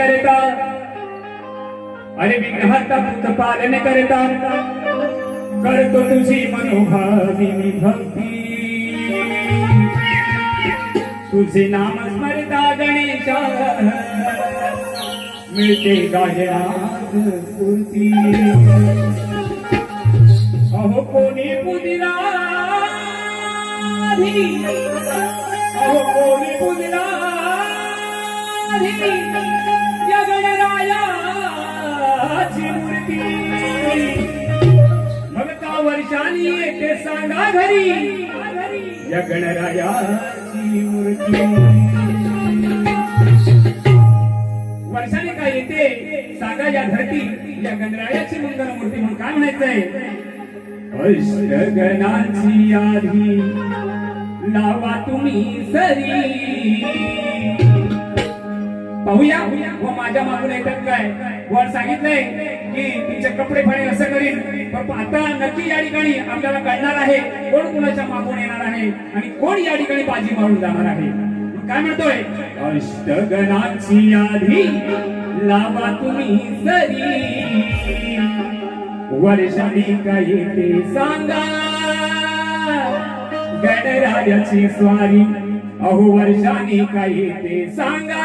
करता। अरे विघ्नहर्ता पुत्र पालन करता। करतो तुझी मनोभावी भक्ती तुझे नाम स्मरता गणेशा मिळते अहो कोणी अहो कोणी मायाची मूर्ती मग का वर्षानी येते सांगा घरी. या गणरायाची मूर्ती. वर्षाने काय येते? सांगा या धरती. या गणरायाची मंगल मूर्ती म्हणून काय म्हणायचंय? अष्टगणाची आधी लावा तुम्ही सरी. पाहूया. व माझ्या मागून येतात काय वर सांगितलंय की तिचे कपडे फाडे असं करीन. पण आता नक्की या ठिकाणी आपल्याला कळणार आहे कोण कुणाच्या मागून येणार आहे आणि कोण या ठिकाणी बाजी मारून जाणार आहे. काय म्हणतोय? अष्टगणाची आधी लावा तुम्ही सरी वर्षाने काय ते सांगा. गणराजाची स्वारी. अहो वर्षाने काय ते सांगा.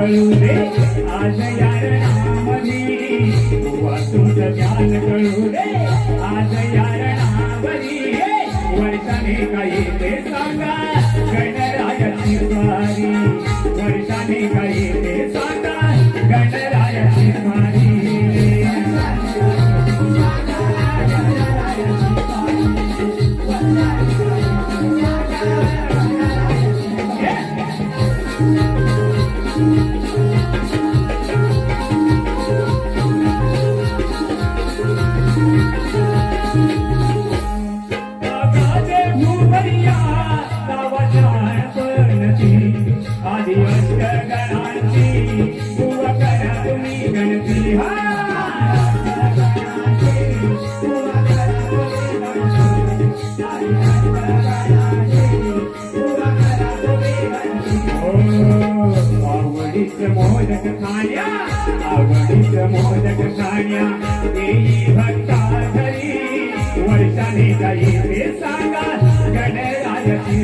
कळू दे आज यार नामधी गोवा तुमचं कळू दे आज यार नामधी वर्षाने काही ते सांगा. गणरायाची आवडीच मोदक खाण्या आवडीच मोदक खाण्या देई भक्ता घरी वर्षाने काही ते सांगा गणरायाची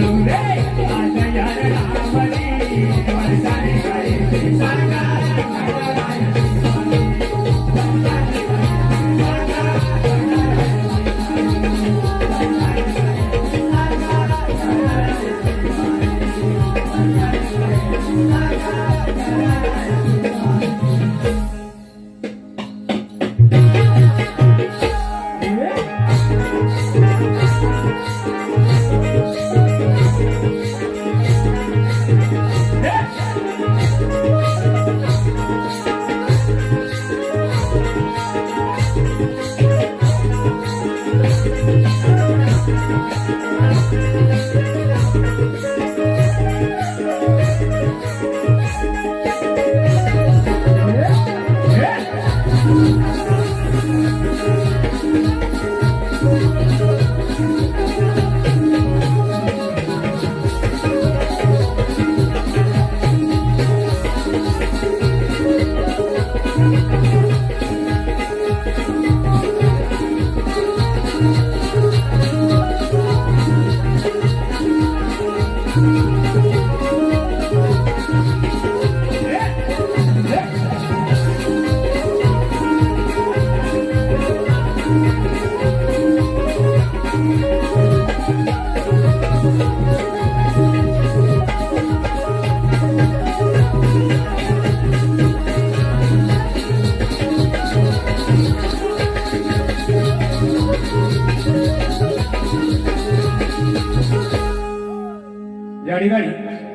ガリガ